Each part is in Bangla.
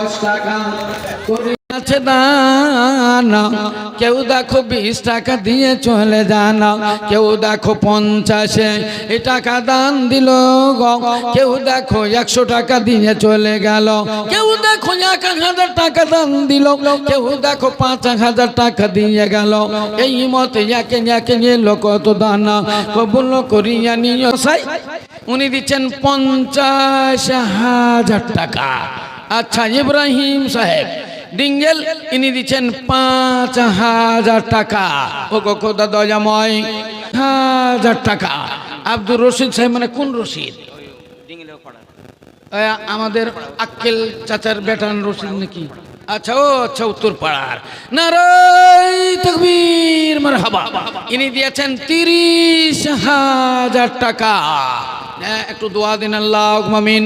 দশ টাকা আছে দানা। কেউ দেখো বিশ টাকা দিয়ে চলে জানা। কেউ দেখো পঞ্চাশে এ টাকা দান দিল কেউ দেখো একশো টাকা দিয়ে চলে গেল। কেউ দেখো এক হাজার টাকা দান দিল। কেউ দেখো পাঁচ হাজার টাকা দিয়ে গেল। এই মতে একে একে এলো কত দানা। কবুল করিয়া নিয়ে সাই। উনি দিচ্ছেন পঞ্চাশ হাজার টাকা। আচ্ছা ইব্রাহিম সাহেব ডিঙ্গেল ইনি দিচ্ছেন পাঁচ হাজার টাকা। ও খোদা দয়াময় হাজার টাকা। আব্দুর রশিদ সাহেব মানে কোন রশিদ? আমাদের আক্কেল চাচার বেটান রশিদ নাকি? আচ্ছা ও আচ্ছা উত্তর পাড়ার। নারাই তকবীর মারহাবা। ইনি দিয়েছেন তিরিশ হাজার টাকা। হ্যাঁ, একটু দোয়া দিন আল্লাহ মামিন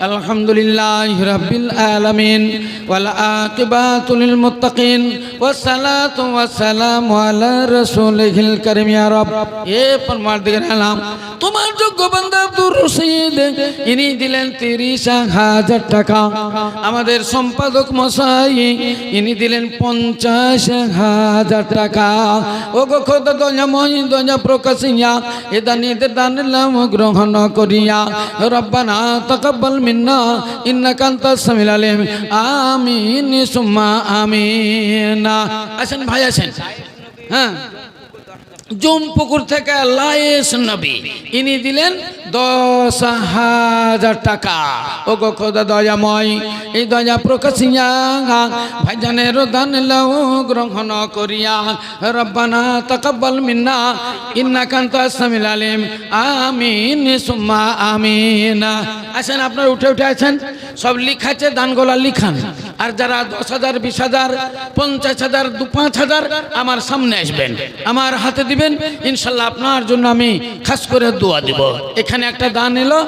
আলহামদুলিল্লাহ لله رب العالمين والعاقبات للمتقين والصلاة والسلام على رسوله الكريم يا رب يا পরমার্দিগার আলাম তোমার যোগ্য বান্দা আব্দুর রশিদ। ইনি দিলেন তিরিশ হাজার টাকা। আমাদের সম্পাদক মশাই, ইনি দিলেন পঞ্চাশ হাজার টাকা। ও গো খোদা প্রকাশিয়া এ দানিদের দান গ্রহণ করিয়া। রব্বানা তাকাব্বাল মিন্না, ইন্নাকা আনতাস সামিল আমিন, সুম্মা আমিন। আসেন ভাই, আসেন। হ্যাঁ। জমপুকুর থেকে লায়েস নবী। ইনি দিলেন দশ হাজার টাকা। ও গো খোদা দয়াময়, এই দয়া প্রকাশিয়া ভাইজানের দান লাও, গ্রহণ করিয়া, রব্বানা তাকাব্বাল মিন্না ইন্না কান্ত আসামিল আলিম, আমিন, সুম্মা আমিন। আসেন, আপনার উঠে উঠে আছেন। সব লিখাছে, দানগোলা লিখান। আর যারা দশ হাজার, বিশ হাজার, পঞ্চাশ হাজার, দু পাঁচ হাজার, আমার সামনে আসবেন। আমার হাতে দিবেন, ইনশাল্লাহ আপনার জন্য আমি খাস করে দোয়া দিব। এখানে একটা দান এলো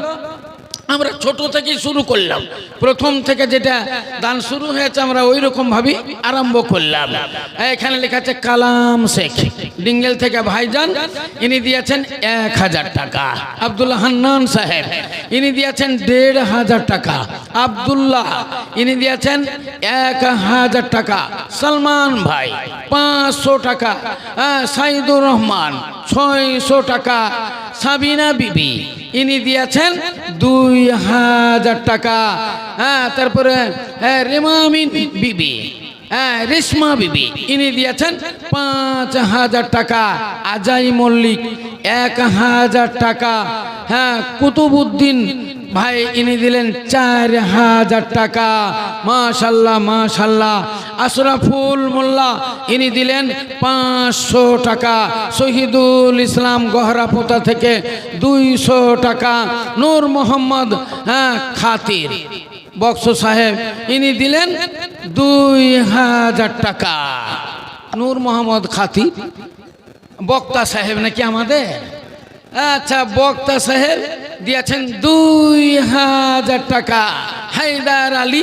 আমরা ছোট থেকে শুরু করলাম। প্রথম থেকে যেটা দান শুরু হয়েছে, আমরা ওই রকম ভাবে আরম্ভ করলাম। এখানে লেখা আছে, কালাম শেখ। ডিঙ্গেল থেকে ভাইজান, ইনি দিয়েছেন এক হাজার টাকা। আব্দুল্লাহ হান্নান সাহেব, ইনি দিয়েছেন দেড় হাজার টাকা। আব্দুল্লাহ, ইনি দিয়েছেন এক হাজার টাকা। সালমান ভাই, পাঁচশো টাকা। সাইদুর রহমান, ছয়শো টাকা। সাবিনা বিবি, ইনি দিয়েছেন দুই হাজার টাকা। হ্যাঁ তারপরে হ্যাঁ রেমামিন বিবি। হ্যাঁ রেশমা বিবি। ইনি দিয়েছেন পাঁচ হাজার টাকা। আজাই মল্লিক, এক হাজার টাকা। হ্যাঁ কুতুবুদ্দিন ভাই, ইনি দিলেন চার হাজার টাকা। মাশাল্লাহ মাশাল্লাহ। আশরাফুল মোল্লা, ইনি দিলেন পাঁচশো টাকা। শহীদুল ইসলাম গহরাপোতা থেকে দুইশো টাকা। নূর মোহাম্মদ হ্যাঁ খাতির। বক্স সাহেব, ইনি দিলেন দুই হাজার টাকা। নূর মোহাম্মদ খাতির। বক্তা সাহেব নাকি আমাদের? আচ্ছা বক্তা সাহেব দিয়েছেন দুই হাজার টাকা। হায়দার আলী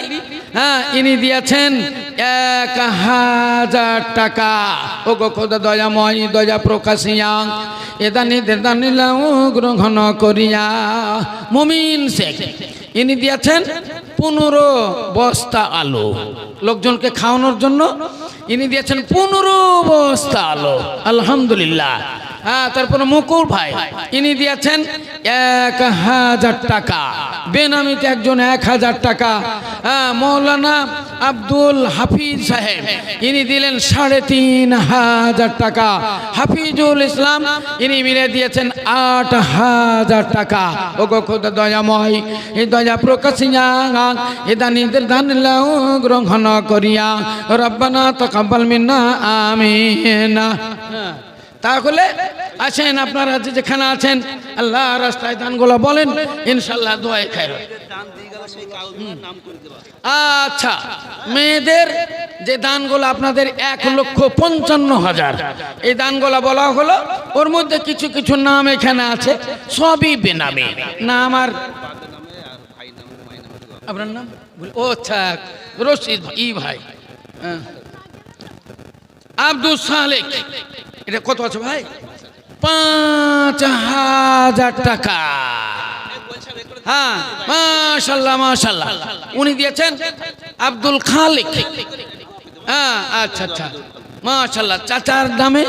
হ্যাঁ ইনি দিয়েছেন এক হাজার টাকা। ও গো খোদা দয়াময়, দয়া প্রকাশিয়া। এদানি দেদানিলাও গ্রহণ করিয়া মুমিন শেখ, ইনি দিয়েছেন পনেরো বস্তা আলু। লোকজনকে খাওয়ানোর জন্য ইনি দিয়েছেন পনেরো বস্তা আলু। আলহামদুলিল্লাহ। হ্যাঁ তারপরে মুকুর ভাই। ইনি দিয়েছেন এক হাজার টাকা। বেনামিতে একজন এক হাজার টাকা। হ্যাঁ মৌলানা আব্দুল হাফিজ সাহেব, ইনি দিলেন সাড়ে তিন হাজার টাকা। হাফিজুল ইসলাম, ইনি মিলে দিয়েছেন আট হাজার টাকা। ও গো দয়াময় এই দয়া প্রকাশিয়া, এ দান লাও, গ্রহণ করিয়া। রব্বানা তকাব্বাল মিন্না, আমিনা। হ্যাঁ। তাহলে আছেন আপনারা যেখানে আছেন, আল্লাহ রাস্তায় দানগুলো বলেন, ইনশাল্লাহ দোয়াই খায় আচ্ছা মেয়েদের যে দানগুলো আপনাদের এক লক্ষ পঞ্চান্ন হাজার, এই দানগুলো বলা হলো, ওর মধ্যে কিছু কিছু নাম এখানে আছে, সবই বেনামে। নাম আর আপনার নাম? ও আচ্ছা রশিদ ই ভাই। আব্দুল সালেক। এটা কত আছে ভাই? পাঁচ হাজার টাকা। হ্যাঁ মাশাল্লাহ মাশাল্লাহ। উনি দিয়েছেন আব্দুল খালিক। হ্যাঁ আচ্ছা আচ্ছা। মাশাল্লাহ চাচার দামে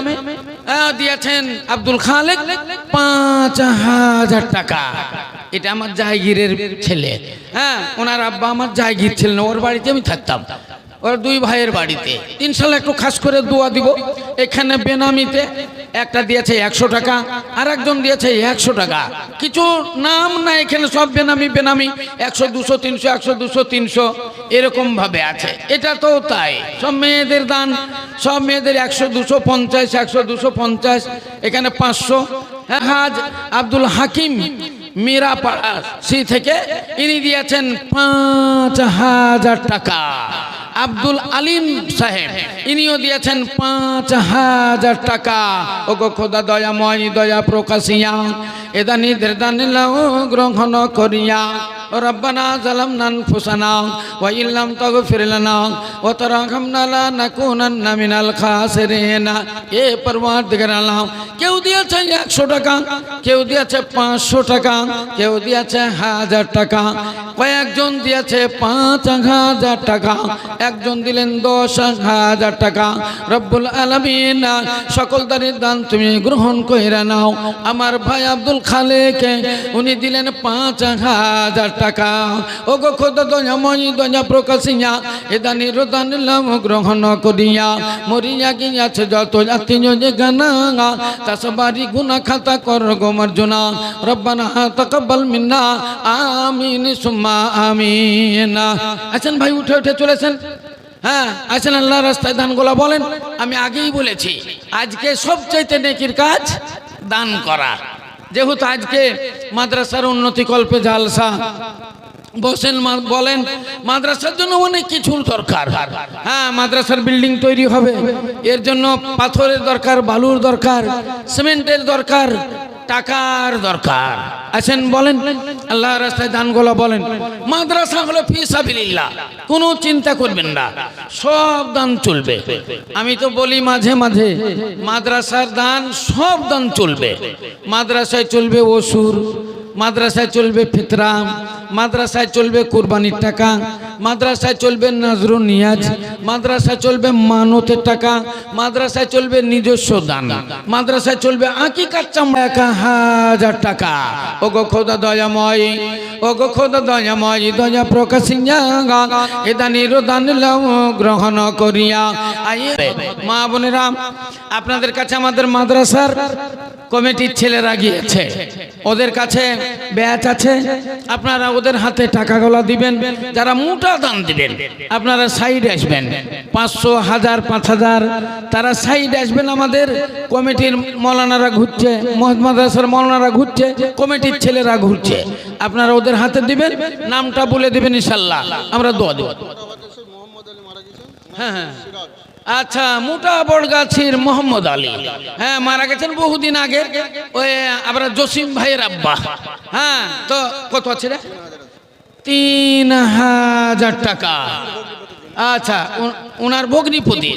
হ্যাঁ, দিয়েছেন আব্দুল খালেক পাঁচ হাজার টাকা। এটা আমার জাহাগীরের ছেলে। হ্যাঁ ওনার আব্বা আমার জায়গির ছিলেন ওর বাড়িতে আমি থাকতাম। ওর দুই ভাইয়ের বাড়িতে। ইনশাল্লাহ একটু খাস করে দোয়া দিব। এখানে বেনামিতে একটা দিয়েছে একশো টাকা আর একজন দিয়েছে একশো টাকা। কিছু নাম না, এখানে সব বেনামি বেনামি। একশো, দুশো, তিনশো, একশো, দুশো, তিনশো এরকম ভাবে আছে। এটা তো তাই। সব মেয়েদের দান, সব মেয়েদের একশো, দুশো, পঞ্চাশ, একশো, দুশো, পঞ্চাশ, এখানে পাঁচশো। হ্যাঁ হাজ আব্দুল হাকিম মিরাপাড়া সি থেকে ইনি দিয়েছেন পাঁচ হাজার টাকা। আব্দুল আলিম সাহেব, ইনিও দিয়েছেন পাঁচ হাজার টাকা। ও খোদা দয়াময়, দয়া প্রকাশিয়া এদানি দেদানি গ্রহণ করিয়া। ربنا ظلمنا انفسنا وان لم تغفر لنا وترحمنا لنكونن من الخاسرين এ পরওয়ারদিগার আল্লাহ কেউ দিয়েছে একশো টাকা কেউ দিয়েছে পাঁচশো টাকা কেউ দিয়েছে হাজার টাকা কয়েকজন দিয়েছে পাঁচ হাজার টাকা একজন দিলেন দশ হাজার টাকা রব্বুল আলমিন সকল দানের দান তুমি গ্রহণ কইরা নাও আমার ভাই আব্দুল খালেকে উনি দিলেন পাঁচ হাজার টাকা ও গো খোদা দয়া মনি দয়া প্রকাশিয়া এ দানি রোদান লাম গ্রহণ করিয়া, মরিয়া গিয়াছে যত আত্মীয় যে গানা তাস বাড়ি গুনা খাতা কর গো মার্জুনা, রব্বানা তাকাব্বাল মিন্না, আমিন সুম্মা আমিন। আছেন ভাই, উঠে উঠে চলেছেন হ্যাঁ আছেন আল্লাহ রাস্তায় দানগুলা বলেন। আমি আগেই বলেছি, আজকে সবচাইতে নেকির কাজ দান করা। যেহেতু আজকে মাদ্রাসার উন্নতি কল্পে জালসা বসেন বলেন, মাদ্রাসার জন্য অনেক কিছুর দরকার। হ্যাঁ মাদ্রাসার বিল্ডিং তৈরি হবে। এর জন্য পাথরের দরকার, বালুর দরকার, সিমেন্টের দরকার টাকার দরকার। আছেন বলেন? আল্লাহ রাস্তায় দানগুলো বলেন। মাদ্রাসা হলো ফিসাবিল্লাহ কোনো চিন্তা করবেন না। সব দান চলবে। আমি তো বলি মাঝে মাঝে, মাদ্রাসার দান সব দান চলবে। মাদ্রাসায় চলবে ওসুর মাদ্রাসায় চলবে ফিতরাম মাদ্রাসায় চলবে কুরবানির টাকা, মাদ্রাসায় চলবে নাজরুল নিয়াজ, মাদ্রাসায় চলবে মানতের টাকা, মাদ্রাসায় চলবে নিজস্ব দান, মাদ্রাসায় চলবে আকিকার চামড়া এক হাজার টাকা। ও গো খোদা দয়াময় ও গো খোদা দয়াময়, দয়া প্রকাশিয়া এদানির দান গ্রহণ করিয়া। মা বোনেরা, আপনাদের কাছে আমাদের মাদ্রাসার কমিটির ছেলেরা গিয়েছে, ওদের কাছে ব্যাচ আছে, আপনারা ওদের হাতে টাকা গলা দিবেন, যারা মোটা দান দিবেন, আপনারা সাইড আসবেন। পাঁচশো হাজার, পাঁচ হাজার, তারা সাইড আসবেন আমাদের কমিটির মৌলানারা ঘুরছে মহাত্মা মাদ্রাসার মৌলানারা ঘুরছে, কমিটির ছেলেরা ঘুরছে। আপনারা ওদের হাতে দিবেন, নামটা বলে দেবেন ইনশাল্লাহ, আমরা দোয়া দেব। হ্যাঁ হ্যাঁ আচ্ছা মোটা বড়গাছির মোহাম্মদ আলী। হ্যাঁ মারা গেছেন বহুদিন আগে ওই আমরা জসিম ভাইয়ের আব্বা। হ্যাঁ তো কত আছে রে? তিন হাজার টাকা। আচ্ছা ওনার ভগ্নিপতি।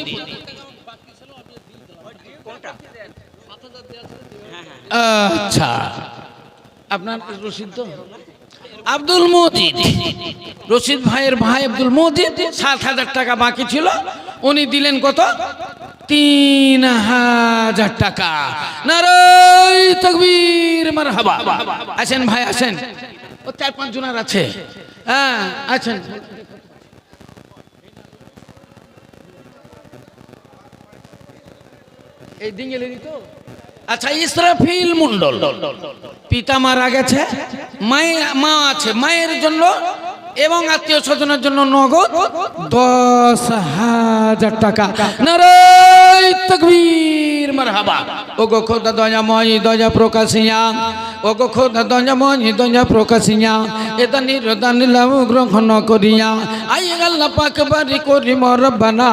আচ্ছা আপনার রসিদ তো? আব্দুল মজিদ। রশিদ ভাইয়ের ভাই আব্দুল মজিদ, সাত হাজার টাকা বাকি ছিল। উনি দিলেন কত? তিন হাজার টাকা। তকবীর মার হাবা আসেন ভাই আছেন ও চার পাঁচ জনের আছে। হ্যাঁ আছেন এই দিঙ্গেলেরই তো? আচ্ছা ইসরাফিল মন্ডল পিতা মারা গেছে, মায়ে, মা আছে, মায়ের জন্য এবং আত্মীয় স্বজনের জন্য নগদ দশ হাজার টাকা। নারাই তকবীর, মারহাবা। ও গো খোদা দয়াময় দয়া প্রকাশিয়া। ও গো খোদা দয়াময় দয়া প্রকাশিয়া। এটা নিরদান লাভ গ্রহণ করিয়া। আই আল্লাহ পাক বাড়ি করি মরব্বানা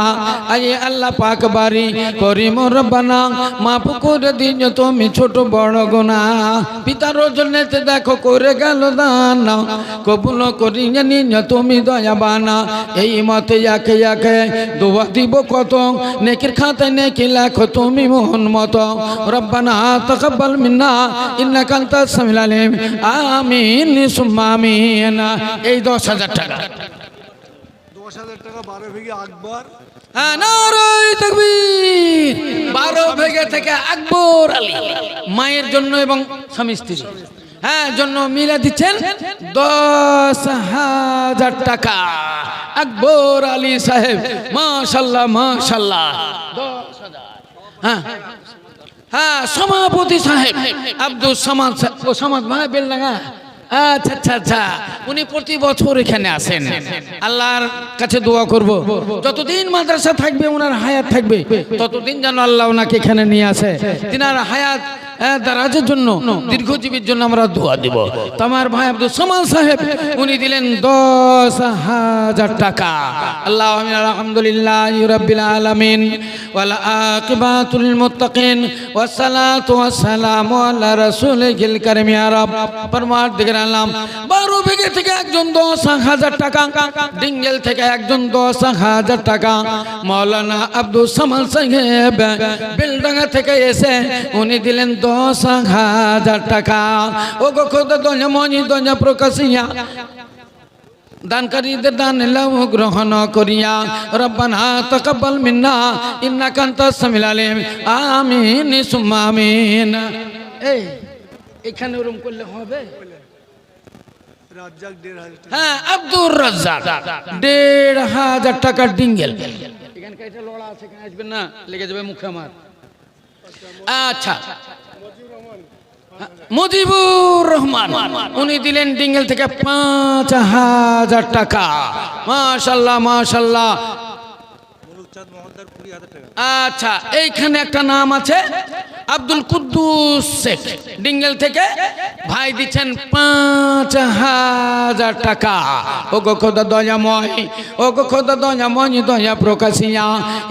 আই আল্লাহ পাক বাড়ি করি মরব্বানা মাফ করে দিন তুমি ছোট বড় গোনা পিতার জন্যতে দেখো করে গেল দানা। কবুল করি নিন তুমি দয়াবানা। এই মতে একে একে দোয়া দিব কত? নেকির খাতায় নেকি লেখো তুমি মোহন মতো। রব্বানা তকব্বাল মিন্না ইন্নাকা আনতাস সামিল আলিম। আমিন সুম্মা আমিন। এই দশ হাজার টাকা। দশ হাজার টাকা বারো ভেগে আকবর। হ্যাঁ নারাই তাকবীর। বারো ভেগে থেকে আকবর আলী। মায়ের জন্য এবং স্বামী স্ত্রী হ্যাঁ জন্য মিলে দিচ্ছেন দশ হাজার টাকা। আকবর আলী সাহেব, মাশাল্লাহ মাশাল্লাহ। দশ হাজার হ্যাঁ। হ্যাঁ সভাপতি সাহেব, আব্দুল সামাদ ও সামাদ ভাই বেলডাঙ্গা আচ্ছা আচ্ছা আচ্ছা। উনি প্রতি বছর এখানে আসেন। আল্লাহর কাছে দোয়া করব। যতদিন মাদ্রাসা থাকবে ওনার হায়াত থাকবে, ততদিন যেন আল্লাহ ওনাকে এখানে নিয়ে আসে। তিনার হায়াত আহ, দারাজের জন্য দীর্ঘজীবীর জন্য আমরা দোয়া দিব। তো আমার ভাই আব্দুল সামাদ সাহেব উনি দিলেন দশ হাজার টাকা। আল্লাহ আলহামদুলিল্লাহ রাব্বিল আলামিন আলাম 12 বিঘে থেকে একজন 10 হাজার টাকা ডিঙ্গেল থেকে একজন 10 হাজার টাকা। মাওলানা আব্দুল সামাদ সাহেব থেকে এসে উনি দিলেন 10 হাজার টাকা ও গো খোদা দঞ্জা মনি দঞ্জা প্রকাশিয়া দানকারীদের দান লাভ গ্রহণ করিয়া রব্বানা তাকাব্বাল মিন্না ইন্নাকা আনতাস সামিল আলিম আমিন সুম্মা আমিন এই এখানে ওরম করলে হবে রাজ্জাক দেড় হাজার টাকা হ্যাঁ আব্দুর রাজ্জাক দেড় হাজার টাকার ডিঙ্গেল এখানকার এটা লড়া আছে এখানে আসবেন না লেগে যাবে মুখে আমার আচ্ছা মুজিবুর রহমান উনি দিলেন ডিঙ্গেল থেকে পাঁচ হাজার টাকা। মাশাল্লাহ মাশাল্লাহ মুলুকচাঁদ মহলদার কুড়ি হাজার টাকা আচ্ছা এইখানে একটা নাম আছে আব্দুল কুদ্দুস শেখ। ডিঙ্গেল থেকে ভাই দিচ্ছেন পাঁচ হাজার টাকা। ও গো খোদা দয়াময় ও গো খোদা দয়াময় দয়া প্রকাশিয়া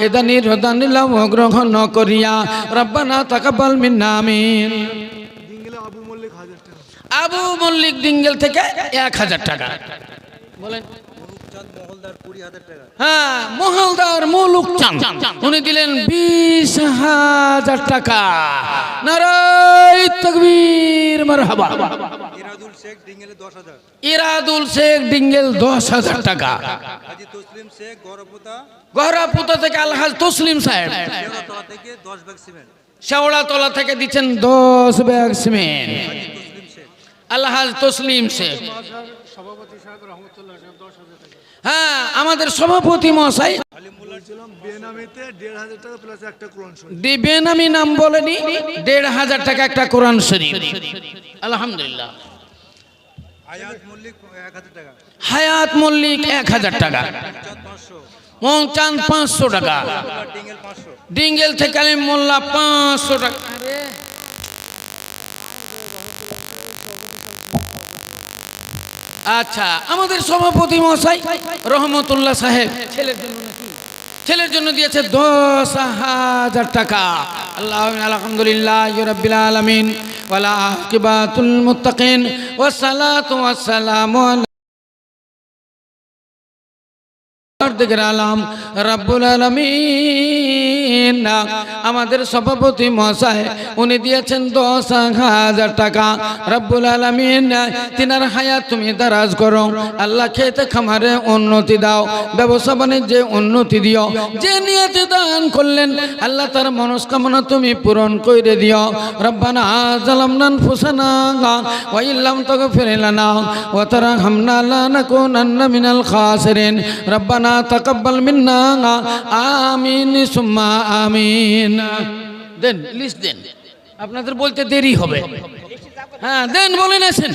এদা নিরদা নিলাম গ্রহণ করিয়া। রব্বানা তাকাব্বাল মিন্না আমিন। ডিঙ্গেলে আবু মল্লিক হাজার টাকা। আবু মল্লিক ডিঙ্গেল থেকে এক হাজার টাকা। বলেন। হ্যাঁ মহলদার মুলুক চাঁদ। উনি দিলেন বিশ হাজার টাকা। নারাই তকবীর মারহাবা। ইরাদুল শেখ ডিঙ্গেলে দশ হাজার। ইরাদুল শেখ ডিঙ্গেল দশ হাজার টাকা। হাজি তসলিম শেখ গরপুতা। গহরাপুতা থেকে আলহাজ তসলিম সাহেব। শেওড়াতলা থেকে দিচ্ছেন দশ ব্যাগ সিমেন্ট। আলহাজ তসলিম শেখ হ্যাঁ আমাদের সভাপতি মশাই দিবেন আমি নাম বলেনি, দেড় হাজার টাকা একটা কোরআন শরীফ। আলহামদুলিল্লাহ। হায়াত মল্লিক এক হাজার টাকা। চাঁদ পাঁচশো টাকা। ডিঙ্গেল থেকে মোল্লা পাঁচশো টাকা। আচ্ছা আমাদের সভাপতি মশাই রহমতুল্লাহ সাহেব, ছেলের জন্য ছেলের জন্য দিয়েছে দশ হাজার টাকা। আল্লাহ আলহামদুলিল্লাহ আলমিন, ওয়ালা দিকের আলাম। রাব্বুল আলামিন আমাদের সভাপতি মহাশয়, উনি দিয়েছেন দশ হাজার টাকা। রাব্বুল আলামিন তিনার হায়াত তুমি দারাজ করো। আল্লাহ খেতে খামারে উন্নতি দাও, ব্যবসা বাণিজ্যে উন্নতি দিও। যে নিয়তে দান করলেন, আল্লাহ তার মনস্কামনা তুমি পূরণ করে দিও। রব্বানা জালামনা আনফুসানা ওয়া ইল্লাম তাগফির লানা, ওয়া তারহামনা লানাকুনান্না মিনাল খাসিরিন। রব্বানা তাকাব্বাল মিন্না, আমিন, সুম্মা আমিন। দেন লিস্ট দেন। আপনাদের বলতে দেরি হবে। হ্যাঁ দেন, বলেন আছেন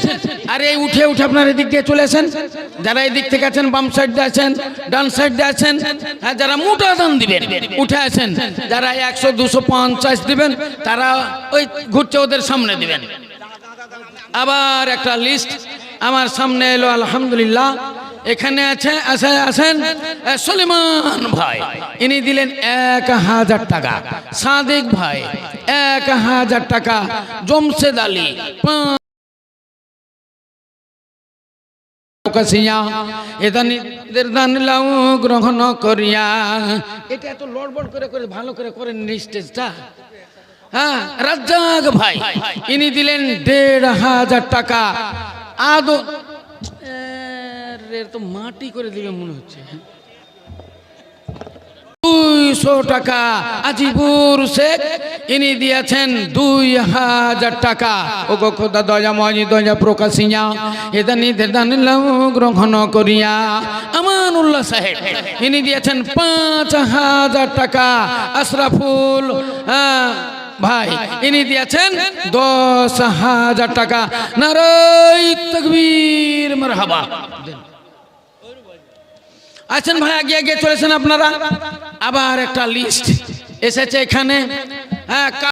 আরে এই উঠে উঠে আপনার এদিক দিয়ে চলে আসেন। যারা এদিক থেকে আছেন, বাম সাইড দিয়ে আছেন ডান সাইড দিয়ে আছেন হ্যাঁ যারা মোটা দান দিবেন, উঠে আছেন যারা একশো, দুশো পঞ্চাশ দিবেন, তারা ওই ঘুরছে ওদের সামনে দিবেন। আবার একটা লিস্ট আমার সামনে এলো, আলহামদুলিল্লাহ এখানে আছে আছে, আছেন সলিমান ভাই। ইনি দিলেন এক হাজার টাকা। সাদেক ভাই, এক হাজার টাকা। জমশেদ আলী দান লাউ গ্রহণ করিয়া। এটা করে করে, ভালো করে করেন হ্যাঁ রাজ্জাক ভাই, ইনি দিলেন দেড় হাজার টাকা। আদো তো মাটি করে মনে হচ্ছে তিনশো টাকা আজিবুর শেখ ইনি দুই হাজার টাকা। প্রকাশিয়া করিয়া। সাহেব ইনি পাঁচ হাজার টাকা। আশরাফুল হ্যাঁ, ভাই ইনি দিয়েছেন দশ হাজার টাকা। নারাই তকবীর মারহাবা। আছেন ভাই আগে আগে চলেছেন আপনারা। আবার একটা লিস্ট এসেছে এখানে। হ্যাঁ